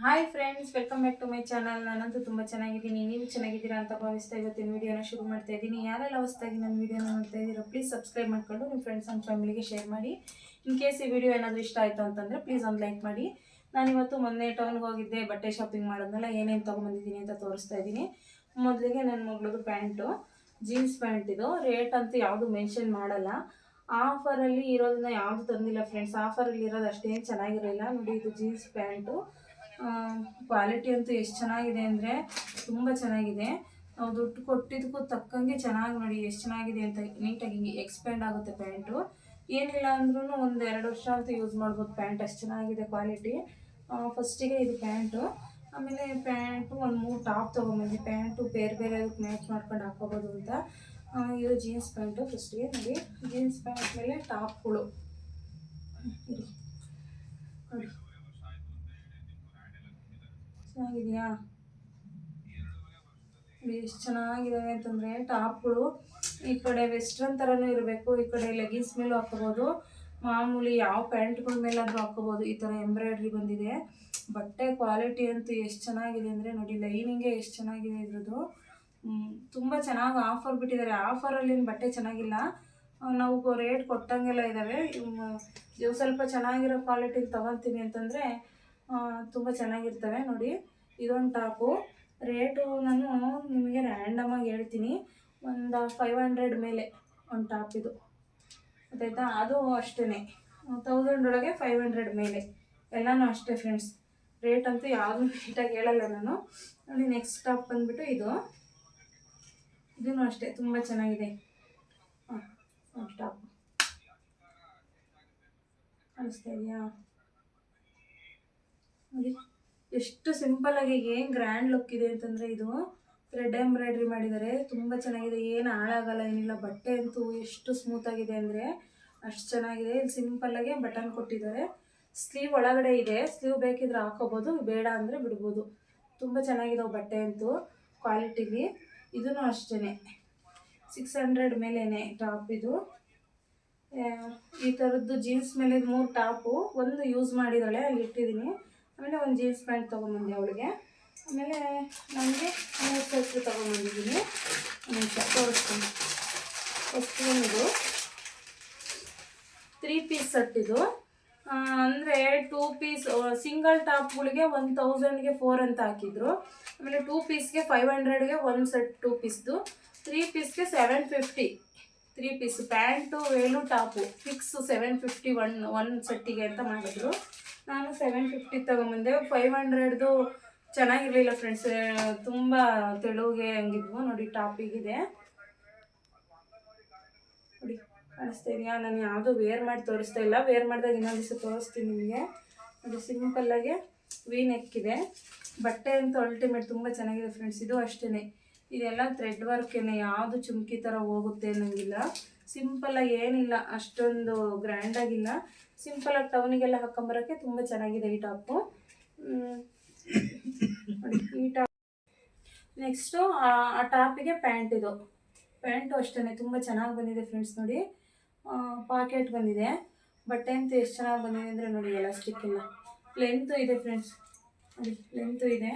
Hi friends welcome back to my channel ನಾನಂತೂ ತುಂಬ ಚೆನ್ನಾಗಿದ್ದೀನಿ. ನೀವು ಚೆನ್ನಾಗಿದ್ದೀರಾ ಅಂತ ಭಾವಿಸ್ತಾ ಇವತ್ತಿನ ವಿಡಿಯೋನ ಶುರು ಮಾಡ್ತಾ ಇದ್ದೀನಿ. ಯಾರೆಲ್ಲ ಹೊಸದಾಗಿ ನನ್ನ ವೀಡಿಯೋನ ನೋಡ್ತಾ ಇದ್ದೀರಾ ಪ್ಲೀಸ್ ಸಬ್ಸ್ಕ್ರೈಬ್ ಮಾಡ್ಕೊಂಡು ನಿಮ್ಮ ಫ್ರೆಂಡ್ಸ್ ಆ್ಯಂಡ್ ಫ್ಯಾಮಿಲಿಗೆ ಶೇರ್ ಮಾಡಿ. ಇನ್ ಕೇಸ್ ಈ ವಿಡಿಯೋ ಏನಾದರೂ ಇಷ್ಟ ಆಯಿತು ಅಂತಂದರೆ ಪ್ಲೀಸ್ ಒಂದು ಲೈಕ್ ಮಾಡಿ. ನಾನು ಇವತ್ತು ಮೊನ್ನೆ ಟೌನ್ಗೆ ಹೋಗಿದ್ದೆ, ಬಟ್ಟೆ ಶಾಪಿಂಗ್ ಮಾಡೋದ್ನೆಲ್ಲ, ಏನೇನು ತೊಗೊಂಬಂದಿದ್ದೀನಿ ಅಂತ ತೋರಿಸ್ತಾ ಇದ್ದೀನಿ. ಮೊದಲಿಗೆ ನನ್ನ ಮಗಳದು ಪ್ಯಾಂಟು ಜೀನ್ಸ್ ಪ್ಯಾಂಟ್ ಇದು. ರೇಟ್ ಅಂತೂ ಯಾವುದು ಮೆನ್ಷನ್ ಮಾಡಲ್ಲ. ಆಫರಲ್ಲಿ ಇರೋದನ್ನ ಯಾವುದು ತಂದಿಲ್ಲ ಫ್ರೆಂಡ್ಸ್ ಆಫರಲ್ಲಿ ಇರೋದು ಅಷ್ಟೇನು ಚೆನ್ನಾಗಿರಲಿಲ್ಲ. ನೋಡಿ ಇದು ಜೀನ್ಸ್ ಪ್ಯಾಂಟು ಕ್ವಾಲಿಟಿ ಅಂತೂ ಎಷ್ಟು ಚೆನ್ನಾಗಿದೆ ಅಂದರೆ ತುಂಬ ಚೆನ್ನಾಗಿದೆ. ನಾವು ದುಡ್ಡು ಕೊಟ್ಟಿದ್ದಕ್ಕೂ ತಕ್ಕಂಗೆ ಚೆನ್ನಾಗಿ ನೋಡಿ ಎಷ್ಟು ಚೆನ್ನಾಗಿದೆ ಅಂತ ನೀಟಾಗಿ ಎಕ್ಸ್ಪ್ಯಾಂಡ್ ಆಗುತ್ತೆ ಪ್ಯಾಂಟು ಏನಿಲ್ಲ ಅಂದ್ರೂ ಒಂದು ಎರಡು ವರ್ಷ ಅಂತ ಯೂಸ್ ಮಾಡ್ಬೋದು ಪ್ಯಾಂಟ್ ಅಷ್ಟು ಚೆನ್ನಾಗಿದೆ ಕ್ವಾಲಿಟಿ ಫಸ್ಟಿಗೆ ಇದು ಪ್ಯಾಂಟು ಆಮೇಲೆ ಪ್ಯಾಂಟು ಒಂದು ಮೂರು ಟಾಪ್ ತೊಗೊಂಬಂದು ಪ್ಯಾಂಟು ಬೇರೆ ಬೇರೆ ಮ್ಯಾಚ್ ಮಾಡ್ಕೊಂಡು ಹಾಕೋಬೋದು ಅಂತ. ಇದು ಜೀನ್ಸ್ ಪ್ಯಾಂಟು ಫಸ್ಟಿಗೆ ನೋಡಿ ಜೀನ್ಸ್ ಪ್ಯಾಂಟ್ ಮೇಲೆ ಟಾಪ್ಗಳು ನೋಡಿ. ಚೆನ್ನಾಗಿದೆಯಾ? ಎಷ್ಟು ಚೆನ್ನಾಗಿದ್ದಾವೆ ಅಂತಂದರೆ ಟಾಪ್ಗಳು ಈ ಕಡೆ ವೆಸ್ಟರ್ನ್ ಥರನೂ ಇರಬೇಕು, ಈ ಕಡೆ ಲೆಗಿನ್ಸ್ ಮೇಲೂ ಹಾಕೋಬೋದು ಮಾಮೂಲಿ ಯಾವ ಪ್ಯಾಂಟ್ಗಳ ಮೇಲಾದರೂ ಹಾಕೋಬೋದು ಈ ಥರ ಎಂಬ್ರಾಯ್ಡ್ರಿ ಬಂದಿದೆ. ಬಟ್ಟೆ ಕ್ವಾಲಿಟಿ ಅಂತೂ ಎಷ್ಟು ಚೆನ್ನಾಗಿದೆ ಅಂದರೆ ನೋಡಿ ಲೈನಿಂಗೇ ಎಷ್ಟು ಚೆನ್ನಾಗಿದೆ ಇದ್ರದ್ದು. ತುಂಬ ಚೆನ್ನಾಗಿ ಆಫರ್ ಬಿಟ್ಟಿದ್ದಾರೆ. ಆಫರಲ್ಲಿನ ಬಟ್ಟೆ ಚೆನ್ನಾಗಿಲ್ಲ. ನಾವು ರೇಟ್ ಕೊಟ್ಟಂಗೆಲ್ಲ ಇದ್ದಾವೆ ಇವು ಸ್ವಲ್ಪ ಚೆನ್ನಾಗಿರೋ ಕ್ವಾಲಿಟಿಲಿ ತಗೊಂತೀನಿ ಅಂತಂದರೆ ತುಂಬ ಚೆನ್ನಾಗಿರ್ತವೆ ನೋಡಿ. ಇದೊಂದು ಟಾಪು. ರೇಟು ನಾನು ನಿಮಗೆ ರ್ಯಾಂಡಮಾಗಿ ಹೇಳ್ತೀನಿ. ಒಂದು ಫೈವ್ ಹಂಡ್ರೆಡ್ ಮೇಲೆ ಒಂದು ಟಾಪ್ ಇದು. ಗೊತ್ತಾಯ್ತಾ ಅದು ಅಷ್ಟೇ ತೌಸಂಡ್ ಒಳಗೆ ಫೈವ್ ಹಂಡ್ರೆಡ್ ಮೇಲೆ. ಎಲ್ಲನೂ ಅಷ್ಟೇ ಫ್ರೆಂಡ್ಸ್ ರೇಟ್ ಅಂತೂ ಯಾವುದು ನೀಟಾಗಿ ಹೇಳಲ್ಲ ನಾನು. ನೋಡಿ ನೆಕ್ಸ್ಟ್ ಟಾಪ್ ಬಂದುಬಿಟ್ಟು ಇದು. ಇದೂ ಅಷ್ಟೇ, ತುಂಬ ಚೆನ್ನಾಗಿದೆ. ಹಾಂ ಟಾಪ್. ಅನಿಸ್ತಾ ಇದೆಯಾ? ಎಷ್ಟು ಸಿಂಪಲ್ ಆಗಿ ಏನು ಗ್ರ್ಯಾಂಡ್ ಲುಕ್ ಇದೆ ಅಂತಂದರೆ ಇದು. ಥ್ರೆಡ್ ಎಂಬ್ರಾಯ್ಡ್ರಿ ಮಾಡಿದ್ದಾರೆ. ತುಂಬ ಚೆನ್ನಾಗಿದೆ. ಏನು ಹಾಳಾಗಲ್ಲ, ಏನಿಲ್ಲ. ಬಟ್ಟೆ ಅಂತೂ ಎಷ್ಟು ಸ್ಮೂತ್ ಆಗಿದೆ ಅಂದರೆ ಅಷ್ಟು ಚೆನ್ನಾಗಿದೆ. ಇಲ್ಲಿ ಸಿಂಪಲ್ಲಾಗೆ ಬಟನ್ ಕೊಟ್ಟಿದ್ದಾರೆ. ಸ್ಲೀವ್ ಒಳಗಡೆ ಇದೆ. ಸ್ಲೀವ್ ಬೇಕಿದ್ರೆ ಹಾಕೋಬೋದು, ಬೇಡ ಅಂದರೆ ಬಿಡ್ಬೋದು. ತುಂಬ ಚೆನ್ನಾಗಿದೆ ಬಟ್ಟೆ ಅಂತೂ ಕ್ವಾಲಿಟಿಲಿ ಇದೂ ಅಷ್ಟೇ ಸಿಕ್ಸ್ ಹಂಡ್ರೆಡ್ ಮೇಲೇ ಟಾಪ್ ಇದು. ಈ ಥರದ್ದು ಜೀನ್ಸ್ ಮೇಲೆ ಮೂರು ಟಾಪು ಒಂದು ಯೂಸ್ ಮಾಡಿದಾಳೆ ಅಲ್ಲಿ ಇಟ್ಟಿದ್ದೀನಿ ಆಮೇಲೆ ಒಂದು ಜೀನ್ಸ್ ಪ್ಯಾಂಟ್ ತೊಗೊಂಬಂದೆ ಅವಳಿಗೆ. ಆಮೇಲೆ ನನಗೆ ಮೂರು ಸೆಟ್ರು ತೊಗೊಂಬಂದಿದ್ದೀನಿ. ನಿಮಿಷ, ತೋರಿಸ್ತೀನಿ. ಫಸ್ಟ್ ಒಂದು ತ್ರೀ ಪೀಸ್ ಸೆಟ್ ಇದು. ಅಂದರೆ ಟೂ ಪೀಸ್ ಸಿಂಗಲ್ ಟಾಪ್ಗಳಿಗೆ ಒನ್ ತೌಸಂಡ್ಗೆ ಫೋರ್ ಅಂತ ಹಾಕಿದ್ರು. ಆಮೇಲೆ ಟೂ ಪೀಸ್ಗೆ ಫೈವ್ ಹಂಡ್ರೆಡ್ಗೆ ಒಂದು ಸೆಟ್ ಟೂ ಪೀಸ್ದು three ಪೀಸ್ಗೆ seven fifty three piece pant, Velu, top. Fix seven fifty one one ಸೆಟ್ಟಿಗೆ ಅಂತ ಮಾಡಿದ್ರು. ನಾನು ಸೆವೆನ್ ಫಿಫ್ಟಿ ತೊಗೊಂಬಂದೆ. ಫೈವ್ ಹಂಡ್ರೆಡ್ದು ಚೆನ್ನಾಗಿರಲಿಲ್ಲ ಫ್ರೆಂಡ್ಸ್ ತುಂಬ ತೆಳುಗೆ ಹಂಗಿದ್ವು. ನೋಡಿ ಟಾಪಿಗಿದೆ ನೋಡಿ, ಕಾಣಿಸ್ತಾ ಇದೆಯಾ? ನಾನು ಯಾವುದು ವೇರ್ ಮಾಡಿ ತೋರಿಸ್ತಾ ಇಲ್ಲ. ವೇರ್ ಮಾಡಿದಾಗ ಇನ್ನೊಂದು ದಿವಸ ತೋರಿಸ್ತೀನಿ ನಿಮಗೆ. ಅದು ಸಿಂಪಲ್ಲಾಗೆ ವಿ ನೆಕ್ ಇದೆ. ಬಟ್ಟೆ ಅಂತೂ ಅಲ್ಟಿಮೇಟ್ ತುಂಬ ಚೆನ್ನಾಗಿದೆ ಫ್ರೆಂಡ್ಸ್ ಇದು ಅಷ್ಟೇ ಇದೆಲ್ಲ ಥ್ರೆಡ್ ವರ್ಕೇನೆ ಯಾವುದು ಚುಮ್ಕಿ ಥರ ಹೋಗುತ್ತೆ ಅನ್ನೋಂಗಿಲ್ಲ. ಸಿಂಪಲ್ಲಾಗಿ ಏನಿಲ್ಲ, ಅಷ್ಟೊಂದು ಗ್ರ್ಯಾಂಡಾಗಿಲ್ಲ ಸಿಂಪಲಾಗಿ ಟೌನಿಗೆಲ್ಲ ಹಾಕೊಂಬರೋಕ್ಕೆ ತುಂಬ ಚೆನ್ನಾಗಿದೆ ಈ ಟಾಪು ಈ ಟಾಪ್ ನೆಕ್ಸ್ಟು ಆ ಟಾಪಿಗೆ ಪ್ಯಾಂಟ್ ಇದು. ಪ್ಯಾಂಟು ಅಷ್ಟೇ ತುಂಬ ಚೆನ್ನಾಗಿ ಬಂದಿದೆ ಫ್ರೆಂಡ್ಸ್ ನೋಡಿ. ಪಾಕೆಟ್ ಬಂದಿದೆ. ಬಟ್ಟೆ ಅಂತೂ ಎಷ್ಟು ಚೆನ್ನಾಗಿ ಬಂದಿದೆ ಅಂದರೆ ನೋಡಿ ಎಲಾಸ್ಟಿಕ್ ಎಲ್ಲ. ಲೆಂತು ಇದೆ ಫ್ರೆಂಡ್ಸ್ ನೋಡಿ ಲೆಂತು ಇದೆ.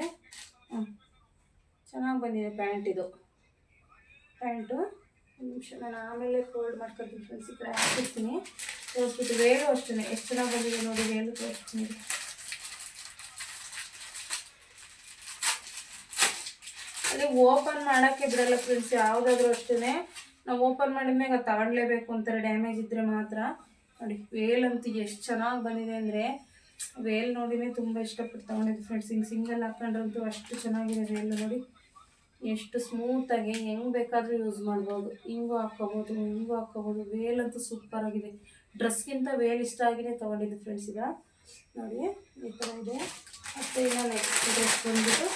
ಹ್ಞೂ ಚೆನ್ನಾಗಿ ಬಂದಿದೆ ಪ್ಯಾಂಟ್ ಇದು. ಪ್ಯಾಂಟು ನಿಮಿಷ, ನಾನು ಆಮೇಲೆ ಫೋಲ್ಡ್ ಮಾಡ್ಕೊತೀನಿ ಫ್ರೆಂಡ್ಸ್ ಈ ಕಡೆ ಹಾಕಿರ್ತೀನಿ. ತೋರಿಸ್ಬಿಟ್ಟು ವೇಲು ಅಷ್ಟೇ ಎಷ್ಟು ಚೆನ್ನಾಗಿ ಬಂದಿದೆ ನೋಡಿ ವೇಲು ತೋರಿಸ್ತೀನಿ ಅಲ್ಲಿ ಓಪನ್ ಮಾಡೋಕ್ಕೆ ಬಿಡಲ್ಲ ಫ್ರೆಂಡ್ಸ್ ಯಾವುದಾದ್ರೂ ಅಷ್ಟೇ ನಾವು ಓಪನ್ ಮಾಡಿದ್ಮೇಲೆ ಅದು ತಗೊಳ್ಲೇಬೇಕು ಅಂತಾರೆ ಡ್ಯಾಮೇಜ್ ಇದ್ದರೆ ಮಾತ್ರ. ನೋಡಿ ವೇಲ್ ಅಂತೂ ಎಷ್ಟು ಚೆನ್ನಾಗಿ ಬಂದಿದೆ ಅಂದರೆ ವೇಲ್ ನೋಡಿನೇ ತುಂಬ ಇಷ್ಟಪಟ್ಟು ತೊಗೊಂಡಿದ್ದು ಫ್ರೆಂಡ್ಸ್ ಹಿಂಗೆ, ಸಿಂಗಲ್ ಹಾಕೊಂಡ್ರಂತೂ ಅಷ್ಟು ಚೆನ್ನಾಗಿದೆ ವೇಲ್ ನೋಡಿ. ಎಷ್ಟು ಸ್ಮೂತಾಗಿ ಹೆಂಗೆ ಬೇಕಾದರೂ ಯೂಸ್ ಮಾಡ್ಬೋದು. ಹಿಂಗೂ ಹಾಕ್ಕೋಬೋದು ಹಿಂಗೂ ಹಾಕ್ಕೋಬೋದು. ವೇಲ್ ಅಂತೂ ಸೂಪರ್ ಆಗಿದೆ. ಡ್ರೆಸ್ಗಿಂತ ವೇಲ್ ಇಷ್ಟ ಆಗಿನೇ ತೊಗೊಂಡಿದ್ದು ಫ್ರೆಂಡ್ಸ್ ಈಗ. ನೋಡಿ, ಈ ಥರ ಇದೆ. ಮತ್ತು ಈಗ ನೆಕ್ಸ್ಟ್ ಡ್ರೆಸ್ ಬಂದ್ಬಿಟ್ಟು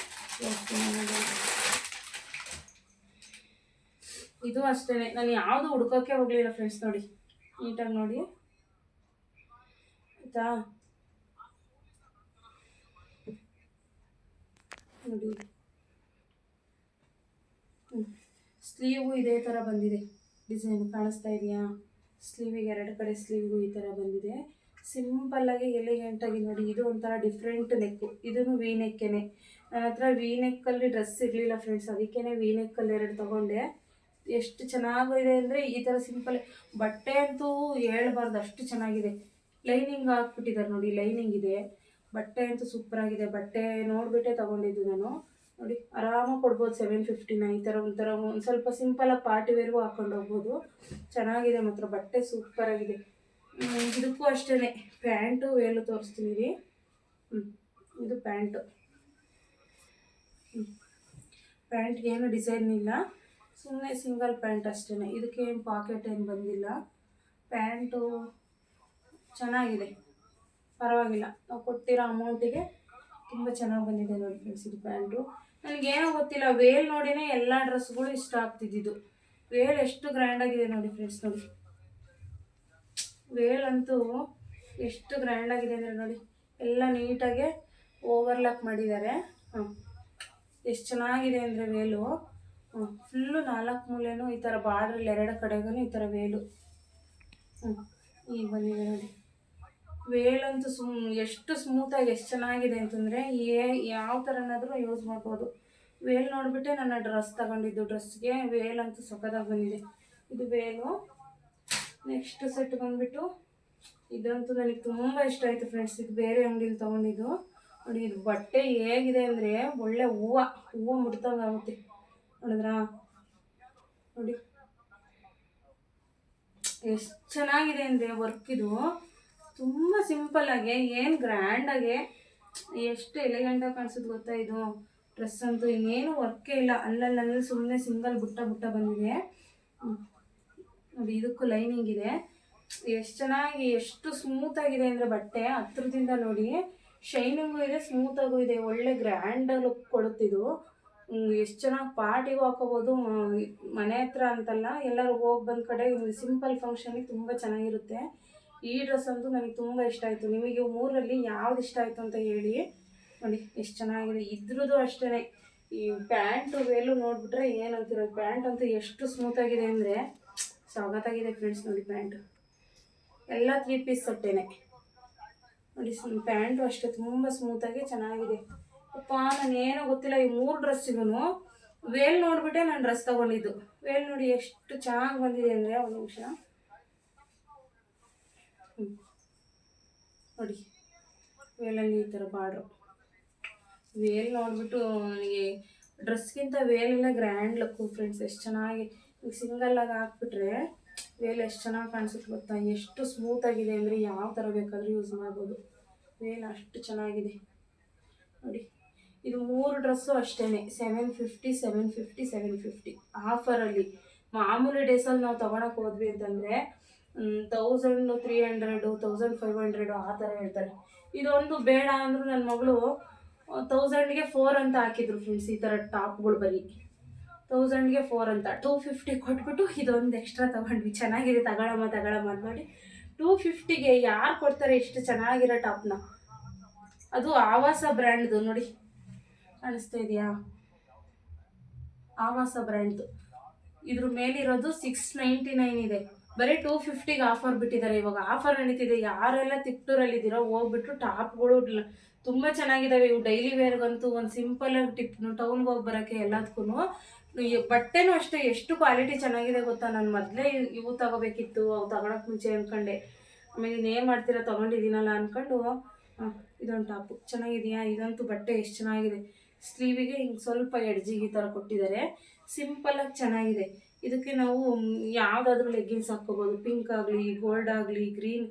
ಇದು ಅಷ್ಟೇ ನಾನು ಯಾವುದು ಹುಡ್ಕೋಕ್ಕೆ ಹೋಗಲಿಲ್ಲ ಫ್ರೆಂಡ್ಸ್ ನೋಡಿ. ನೀಟಾಗಿ ನೋಡಿ. ಆಯಿತಾ? ನೋಡಿ. ಸ್ಲೀವು ಇದೇ ಥರ ಬಂದಿದೆ. ಡಿಸೈನ್ ಕಾಣಿಸ್ತಾ ಇದೆಯಾ? ಸ್ಲೀವಿಗೆ ಎರಡು ಕಡೆ ಸ್ಲೀವ್ಗೂ ಈ ಥರ ಬಂದಿದೆ. ಸಿಂಪಲ್ಲಾಗಿ ಎಲಿಗೆಂಟಾಗಿ ನೋಡಿ, ಇದು ಒಂಥರ ಡಿಫ್ರೆಂಟ್ ನೆಕ್ಕು ಇದೂ ವಿ ನೆಕ್ಕೇನೆ ನನ್ನ ಹತ್ರ ವಿ ನೆಕ್ಕಲ್ಲಿ ಡ್ರೆಸ್ ಇರಲಿಲ್ಲ ಫ್ರೆಂಡ್ಸ್ ಅದಕ್ಕೇ ವಿ ನೆಕ್ಕಲ್ಲಿ ಎರಡು ತೊಗೊಂಡೆ. ಎಷ್ಟು ಚೆನ್ನಾಗಿದೆ ಅಂದರೆ ಈ ಥರ ಸಿಂಪಲ್, ಬಟ್ಟೆ ಅಂತೂ ಹೇಳ್ಬಾರ್ದು, ಅಷ್ಟು ಚೆನ್ನಾಗಿದೆ. ಲೈನಿಂಗ್ ಹಾಕ್ಬಿಟ್ಟಿದ್ದಾರೆ ನೋಡಿ, ಲೈನಿಂಗ್ ಇದೆ. ಬಟ್ಟೆ ಅಂತೂ ಸೂಪರಾಗಿದೆ ಬಟ್ಟೆ ನೋಡಿಬಿಟ್ಟೆ ತೊಗೊಂಡಿದ್ದು ನಾನು. ನೋಡಿ ಆರಾಮಾಗಿ ಕೊಡ್ಬೋದು ಸೆವೆನ್ ಫಿಫ್ಟಿನ ಈ ಥರ ಒಂಥರ ಒಂದು ಸ್ವಲ್ಪ ಸಿಂಪಲಾಗಿ ಪಾರ್ಟಿ ವೇರ್ಗೂ ಹಾಕೊಂಡು ಹೋಗ್ಬೋದು. ಚೆನ್ನಾಗಿದೆ ಮಾತ್ರ, ಬಟ್ಟೆ ಸೂಪರ್ ಆಗಿದೆ. ಇದಕ್ಕೂ ಅಷ್ಟೇ ಪ್ಯಾಂಟು ವೇಲು ತೋರಿಸ್ತೀನಿ ಹ್ಞೂ ಇದು ಪ್ಯಾಂಟು. ಪ್ಯಾಂಟ್ಗೆ ಏನು ಡಿಸೈನ್ ಇಲ್ಲ. ಸುಮ್ಮನೆ ಸಿಂಗಲ್ ಪ್ಯಾಂಟ್ ಅಷ್ಟೇ ಇದಕ್ಕೆ ಏನು ಪಾಕೆಟ್ ಏನು ಬಂದಿಲ್ಲ. ಪ್ಯಾಂಟು ಚೆನ್ನಾಗಿದೆ, ಪರವಾಗಿಲ್ಲ. ನಾವು ಕೊಟ್ಟಿರೋ ಅಮೌಂಟಿಗೆ ತುಂಬ ಚೆನ್ನಾಗಿ ಬಂದಿದೆ ನೋಡಿ ಫ್ರೆಂಡ್ಸ್ ಇದು ಪ್ಯಾಂಟು. ನನಗೇನೋ ಗೊತ್ತಿಲ್ಲ, ವೇಲ್ ನೋಡಿನೇ ಎಲ್ಲ ಡ್ರೆಸ್ಗಳು ಇಷ್ಟ ಆಗ್ತಿದ್ದಿದ್ದು. ವೇಲ್ ಎಷ್ಟು ಗ್ರ್ಯಾಂಡಾಗಿದೆ ನೋಡಿ ಫ್ರೆಂಡ್ಸ್ ನೋಡಿ. ವೇಲ್ ಅಂತೂ ಎಷ್ಟು ಗ್ರ್ಯಾಂಡಾಗಿದೆ ಅಂದರೆ ನೋಡಿ, ಎಲ್ಲ ನೀಟಾಗೆ ಓವರ್ಲಾಕ್ ಮಾಡಿದ್ದಾರೆ. ಹಾಂ. ಎಷ್ಟು ಚೆನ್ನಾಗಿದೆ ಅಂದರೆ ವೇಲು. ಫುಲ್ಲು ನಾಲ್ಕು ಮೂಲೆನೂ ಈ ಥರ ಬಾರ್ಡ್ರಲ್ಲಿ ಎರಡು ಕಡೆಗೂ ಈ ಥರ ವೇಲು. ಹ್ಞೂ ಈಗ ಬಂದಿದೆ ನೋಡಿ. ವೇಲಂತೂ ಸುಮ್ ಎಷ್ಟು ಸ್ಮೂತಾಗಿ ಎಷ್ಟು ಚೆನ್ನಾಗಿದೆ ಅಂತಂದರೆ ಏ ಯಾವ ಥರನಾದರೂ ಯೂಸ್ ಮಾಡ್ಬೋದು. ವೇಲ್ ನೋಡಿಬಿಟ್ಟೆ ನನ್ನ ಡ್ರೆಸ್ ತಗೊಂಡಿದ್ದು ಡ್ರೆಸ್ಗೆ ವೇಲ್ ಅಂತೂ ಸಖದಾಗಿ ಬಂದಿದೆ. ಇದು ವೇಲು ನೆಕ್ಸ್ಟ್ ಸೆಟ್ ಬಂದುಬಿಟ್ಟು ಇದಂತೂ ನನಗೆ ತುಂಬ ಇಷ್ಟ ಆಯಿತು ಫ್ರೆಂಡ್ಸ್ ಇದು ಬೇರೆ ಅಂಗಡಿಲಿ ತೊಗೊಂಡಿದ್ದು. ನೋಡಿ, ಇದು ಬಟ್ಟೆ ಹೇಗಿದೆ ಅಂದರೆ ಒಳ್ಳೆ ಹೂವು ಹೂವು ಮುಟ್ದಂಗೆ ಆಗುತ್ತೆ. ನೋಡಿದ್ರಾ? ನೋಡಿ. ಎಷ್ಟು ಚೆನ್ನಾಗಿದೆ ಅಂದರೆ ವರ್ಕ್ ಇದು. ತುಂಬ ಸಿಂಪಲ್ಲಾಗಿ ಏನು ಗ್ರ್ಯಾಂಡಾಗಿ ಎಷ್ಟು ಎಲಿಗೆಂಟಾಗಿ ಕಾಣಿಸುತ್ತೆ ಗೊತ್ತಾ ಇದು? ಡ್ರೆಸ್ ಅಂತೂ ಇನ್ನೇನು ವರ್ಕೇ ಇಲ್ಲ. ಅಲ್ಲಲ್ಲಿ ಸುಮ್ಮನೆ ಸಿಂಗಲ್ ಬುಟ್ಟ ಬುಟ್ಟ ಬಂದಿದೆ. ನೋಡಿ, ಇದಕ್ಕೂ ಲೈನಿಂಗ್ ಇದೆ. ಎಷ್ಟು ಚೆನ್ನಾಗಿ, ಎಷ್ಟು ಸ್ಮೂತ್ ಆಗಿದೆ ಅಂದರೆ ಬಟ್ಟೆ ಹತ್ರದಿಂದ ನೋಡಿ ಶೈನಿಂಗು ಇದೆ ಸ್ಮೂತಾಗೂ ಇದೆ. ಒಳ್ಳೆ ಗ್ರ್ಯಾಂಡ್ ಲುಕ್ ಕೊಡುತ್ತಿದ್ದು ಎಷ್ಟು ಚೆನ್ನಾಗಿ ಪಾರ್ಟಿಗೂ ಹಾಕೋಬೋದು. ಮನೆ ಹತ್ರ ಅಂತಲ್ಲ, ಎಲ್ಲರೂ ಹೋಗಿ ಬಂದ ಕಡೆ ಸಿಂಪಲ್ ಫಂಕ್ಷನ್ಗೆ ತುಂಬ ಚೆನ್ನಾಗಿರುತ್ತೆ. ಈ ಡ್ರೆಸ್ ಅಂತೂ ನನಗೆ ತುಂಬ ಇಷ್ಟ ಆಯಿತು. ನಿಮಗೆ ಮೂರಲ್ಲಿ ಯಾವ್ದು ಇಷ್ಟ ಆಯಿತು ಅಂತ ಹೇಳಿ. ನೋಡಿ, ಎಷ್ಟು ಚೆನ್ನಾಗಿದೆ. ಇದ್ರದ್ದು ಅಷ್ಟೇ ಈ ಪ್ಯಾಂಟು ವೇಲು ನೋಡಿಬಿಟ್ರೆ ಏನಂತಿರೋ ಪ್ಯಾಂಟ್ ಅಂತೂ ಎಷ್ಟು ಸ್ಮೂತಾಗಿದೆ ಅಂದರೆ ಸ್ವಾಗತಾಗಿದೆ ಫ್ರೆಂಡ್ಸ್ ನೋಡಿ ಪ್ಯಾಂಟು ಎಲ್ಲ ತ್ರೀ ಪೀಸ್ ಸಟ್ಟೇನೆ. ನೋಡಿ ಪ್ಯಾಂಟು ಅಷ್ಟೇ. ತುಂಬ ಸ್ಮೂತಾಗಿ ಚೆನ್ನಾಗಿದೆ. ಅಪ್ಪ, ನಾನೇನೋ ಗೊತ್ತಿಲ್ಲ. ಈ ಮೂರು ಡ್ರೆಸ್ಸಿಗೂ ವೇಲ್ ನೋಡಿಬಿಟ್ಟೆ ನಾನು ಡ್ರೆಸ್ ತೊಗೊಂಡಿದ್ದು. ವೇಲ್ ನೋಡಿ, ಎಷ್ಟು ಚೆನ್ನಾಗಿ ಬಂದಿದೆ ಅಂದರೆ, ಒಂದು ನಿಮಿಷ ಹ್ಞೂ ನೋಡಿ. ವೇಲಲ್ಲಿ ಈ ಥರ ಬಾರ್ಡ್ರು. ವೇಲ್ ನೋಡಿಬಿಟ್ಟು ನನಗೆ ಡ್ರೆಸ್ಗಿಂತ ವೇಲೆಲ್ಲ ಗ್ರ್ಯಾಂಡ್ ಲಕ್ಕು ಫ್ರೆಂಡ್ಸ್, ಎಷ್ಟು ಚೆನ್ನಾಗಿ. ಈಗ ಸಿಂಗಲ್ಲಾಗಿ ಹಾಕ್ಬಿಟ್ರೆ ವೇಲ್ ಎಷ್ಟು ಚೆನ್ನಾಗಿ ಕಾಣಿಸುತ್ತೆ ಗೊತ್ತಾ? ಎಷ್ಟು ಸ್ಮೂತಾಗಿದೆ ಅಂದರೆ ಯಾವ ಥರ ಬೇಕಾದರೂ ಯೂಸ್ ಮಾಡ್ಬೋದು. ವೇಲ್ ಅಷ್ಟು ಚೆನ್ನಾಗಿದೆ. ನೋಡಿ, ಇದು ಮೂರು ಡ್ರೆಸ್ಸು ಅಷ್ಟೇ seven fifty seven fifty seven fifty. ಆಫರಲ್ಲಿ ಮಾಮೂಲಿ ಡೇಸಲ್ಲಿ ನಾವು ತೊಗೊಳಕ್ಕೆ ಹೋದ್ವಿ ಅಂತಂದರೆ thousand three hundred thousand five hundred ಆ ಥರ ಹೇಳ್ತಾರೆ. ಇದೊಂದು ಬೇಡ ಅಂದರೂ ನನ್ನ ಮಗಳು ತೌಸಂಡ್ಗೆ ಫೋರ್ ಅಂತ ಹಾಕಿದ್ರು ಫ್ರೆಂಡ್ಸ್ ಈ ಥರ ಟಾಪ್ಗಳು ಬರೀ. ತೌಸಂಡ್ಗೆ ಫೋರ್ ಅಂತ. ಟೂ ಫಿಫ್ಟಿ ಕೊಟ್ಬಿಟ್ಟು ಇದೊಂದು ಎಕ್ಸ್ಟ್ರಾ ತೊಗೊಂಡ್ವಿ. ಚೆನ್ನಾಗಿದೆ, ತಗೊಳಮ್ಮ ತಗೊಳಮ್ಮ ಅಂತ ಮಾಡಿ ಟೂ ಫಿಫ್ಟಿಗೆ ಯಾರು ಕೊಡ್ತಾರೆ ಇಷ್ಟು ಚೆನ್ನಾಗಿರೋ ಟಾಪ್ನ ಅದು ಆವಾಸ ಬ್ರ್ಯಾಂಡ್ದು ನೋಡಿ. ಅನಿಸ್ತಾ ಇದೆಯಾ? ಆವಾಸ ಬ್ರ್ಯಾಂಡ್ದು. ಇದ್ರ ಮೇಲಿರೋದು ಸಿಕ್ಸ್ ನೈಂಟಿ ನೈನ್ ಇದೆ. ಬರೀ ಟೂ ಫಿಫ್ಟಿಗೆ ಆಫರ್ ಬಿಟ್ಟಿದ್ದಾರೆ ಇವಾಗ. ಆಫರ್ ನಡೀತಿದೆ. ಯಾರೆಲ್ಲ ತಿಪ್ಟೂರಲ್ಲಿದ್ದೀರೋ ಹೋಗ್ಬಿಟ್ಟು ಟಾಪ್ಗಳು ತುಂಬ ಚೆನ್ನಾಗಿದ್ದಾವೆ ಇವು ಡೈಲಿ ವೇರ್ಗಂತೂ ಒಂದು ಸಿಂಪಲಾಗಿ ಟಿಪ್ ಟೌನ್ಗೆ ಹೋಗಿ ಬರೋಕ್ಕೆ ಎಲ್ಲದಕ್ಕೂ ಬಟ್ಟೆನೂ ಅಷ್ಟೇ, ಎಷ್ಟು ಕ್ವಾಲಿಟಿ ಚೆನ್ನಾಗಿದೆ ಗೊತ್ತಾ? ನಾನು ಮೊದಲೇ ಇವು ತಗೋಬೇಕಿತ್ತು, ಅವು ತಗೊಳಕ್ಕೆ ಮುಂಚೆ ಅಂದ್ಕೊಂಡೆ ಆಮೇಲೆ ಇನ್ನೇನು ಮಾಡ್ತೀರಾ ತೊಗೊಂಡಿದ್ದೀನಲ್ಲ ಅಂದ್ಕೊಂಡು ಇದೊಂದು ಟಾಪು ಚೆನ್ನಾಗಿದೆಯಾ? ಇದಂತೂ ಬಟ್ಟೆ ಎಷ್ಟು ಚೆನ್ನಾಗಿದೆ. ಸ್ಲೀವಿಗೆ ಹಿಂಗೆ ಸ್ವಲ್ಪ ಎಡ್ಜಿಗೆ ಈ ಥರ ಕೊಟ್ಟಿದ್ದಾರೆ. ಸಿಂಪಲಾಗಿ ಚೆನ್ನಾಗಿದೆ. ಇದಕ್ಕೆ ನಾವು ಯಾವುದಾದ್ರೂ ಲೆಗ್ಗಿನ್ಸ್ ಹಾಕ್ಕೋಬೋದು. ಪಿಂಕ್ ಆಗಲಿ ಗೋಲ್ಡ್ ಆಗಲಿ ಗ್ರೀನ್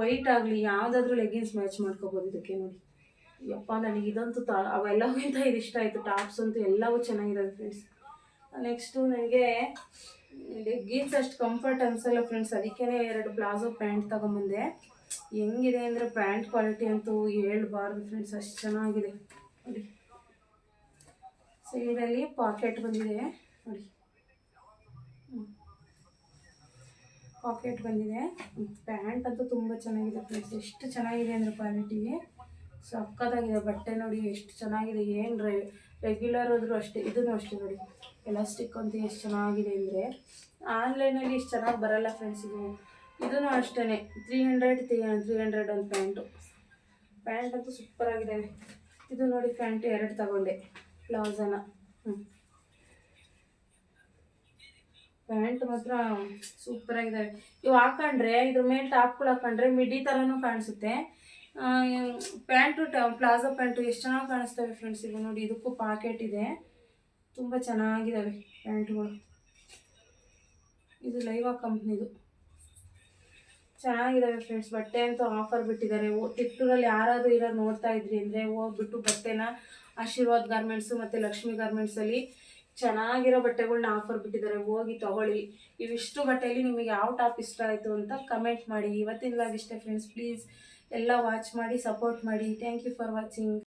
ವೈಟ್ ಆಗಲಿ, ಯಾವುದಾದ್ರೂ ಲೆಗ್ಗಿನ್ಸ್ ಮ್ಯಾಚ್ ಮಾಡ್ಕೋಬೋದು ಇದಕ್ಕೆ ನೋಡಿ. ಯಪ್ಪ, ನನಗೆ ಇದಂತೂ ತಾ ಅವೆಲ್ಲವಿಂತ ಇದು ಇಷ್ಟ ಆಯಿತು. ಟಾಪ್ಸ್ ಅಂತೂ ಎಲ್ಲವೂ ಚೆನ್ನಾಗಿದೆ ಫ್ರೆಂಡ್ಸ್ ನೆಕ್ಸ್ಟು ನನಗೆ ಲೆಗ್ಗಿನ್ಸ್ ಅಷ್ಟು ಕಂಫರ್ಟ್ ಅನ್ಸಲ್ಲ ಫ್ರೆಂಡ್ಸ್ ಅದಕ್ಕೇ ಎರಡು ಪ್ಲಾಜೋ ಪ್ಯಾಂಟ್ ತೊಗೊಂಬಂದೆ. ಹೆಂಗಿದೆ ಅಂದರೆ ಪ್ಯಾಂಟ್ ಕ್ವಾಲಿಟಿ ಅಂತೂ ಹೇಳ್ಬಾರ್ದು ಫ್ರೆಂಡ್ಸ್ ಅಷ್ಟು ಚೆನ್ನಾಗಿದೆ. ನೋಡಿ. ಸೈಡಲ್ಲಿ ಪಾಕೆಟ್ ಬಂದಿದೆ. ನೋಡಿ. ಪಾಕೆಟ್ ಬಂದಿದೆ. ಪ್ಯಾಂಟ್ ಅಂತೂ ತುಂಬ ಚೆನ್ನಾಗಿದೆ ಫ್ರೆಂಡ್ಸ್ ಎಷ್ಟು ಚೆನ್ನಾಗಿದೆ ಅಂದರೆ ಕ್ವಾಲಿಟಿ ಸಕ್ಕತ್ತಾಗಿದೆ ಬಟ್ಟೆ ನೋಡಿ ಎಷ್ಟು ಚೆನ್ನಾಗಿದೆ. ಏನು ರೆ ರೆಗ್ಯುಲರ್ ಆದರೂ ಅಷ್ಟೇ, ಇದನ್ನು ಅಷ್ಟೇ ನೋಡಿ. ಎಲಾಸ್ಟಿಕ್ ಅಂತ ಎಷ್ಟು ಚೆನ್ನಾಗಿದೆ ಅಂದರೆ. ಆನ್ಲೈನಲ್ಲಿ ಇಷ್ಟು ಚೆನ್ನಾಗಿ ಬರಲ್ಲ ಫ್ರೆಂಡ್ಸ್ ಇದು. ಇದೂ ಅಷ್ಟೇ three hundred three three hundred ಒಂದು ಪ್ಯಾಂಟು ಪ್ಯಾಂಟ್ ಅಂತೂ ಸೂಪರ್ ಆಗಿದ್ದಾವೆ ಇದು ನೋಡಿ ಪ್ಯಾಂಟ್ ಎರಡು ತಗೊಂಡೆ. ಪ್ಲಾಜಾನ. ಹ್ಞೂ ಪ್ಯಾಂಟ್ ಮಾತ್ರ ಸೂಪರ್ ಆಗಿದ್ದಾವೆ ಇವು ಹಾಕೊಂಡ್ರೆ, ಇದ್ರ ಮೇಲೆ ಟಾಪ್ಗಳು ಹಾಕೊಂಡ್ರೆ ಮಿಡಿ ಥರನೂ ಕಾಣಿಸುತ್ತೆ. ಪ್ಯಾಂಟು ಟ ಪ್ಲಾಜೋ ಪ್ಯಾಂಟು ಎಷ್ಟು ಚೆನ್ನಾಗಿ ಕಾಣಿಸ್ತವೆ ಫ್ರೆಂಡ್ಸ್ ಇವು ನೋಡಿ, ಇದಕ್ಕೂ ಪಾಕೆಟ್ ಇದೆ. ತುಂಬ ಚೆನ್ನಾಗಿದ್ದಾವೆ ಪ್ಯಾಂಟ್ಗಳು ಇದು ಲೈವಾ ಕಂಪ್ನಿದು ಚೆನ್ನಾಗಿದ್ದಾವೆ ಫ್ರೆಂಡ್ಸ್ ಬಟ್ಟೆ ಅಂತೂ ಆಫರ್ ಬಿಟ್ಟಿದ್ದಾರೆ. ಓ ಯಾರಾದರೂ ಇರೋರು ನೋಡ್ತಾ ಇದ್ರಿ ಅಂದರೆ ಹೋಗ್ಬಿಟ್ಟು ಬಟ್ಟೆನ ಆಶೀರ್ವಾದ್ ಗಾರ್ಮೆಂಟ್ಸು ಮತ್ತು ಲಕ್ಷ್ಮಿ ಗಾರ್ಮೆಂಟ್ಸಲ್ಲಿ ಚೆನ್ನಾಗಿರೋ ಬಟ್ಟೆಗಳನ್ನ ಆಫರ್ ಬಿಟ್ಟಿದ್ದಾರೆ. ಹೋಗಿ ತಗೊಳ್ಳಿ. ಇವಿಷ್ಟು ಬಟ್ಟೆಯಲ್ಲಿ ನಿಮಗೆ ಯಾವ ಟಾಪ್ ಇಷ್ಟ ಆಯಿತು ಅಂತ ಕಮೆಂಟ್ ಮಾಡಿ. ಇವತ್ತಿನ ಇಷ್ಟೇ ಫ್ರೆಂಡ್ಸ್ ಪ್ಲೀಸ್ ಎಲ್ಲ ವಾಚ್ ಮಾಡಿ ಸಪೋರ್ಟ್ ಮಾಡಿ. Thank you for watching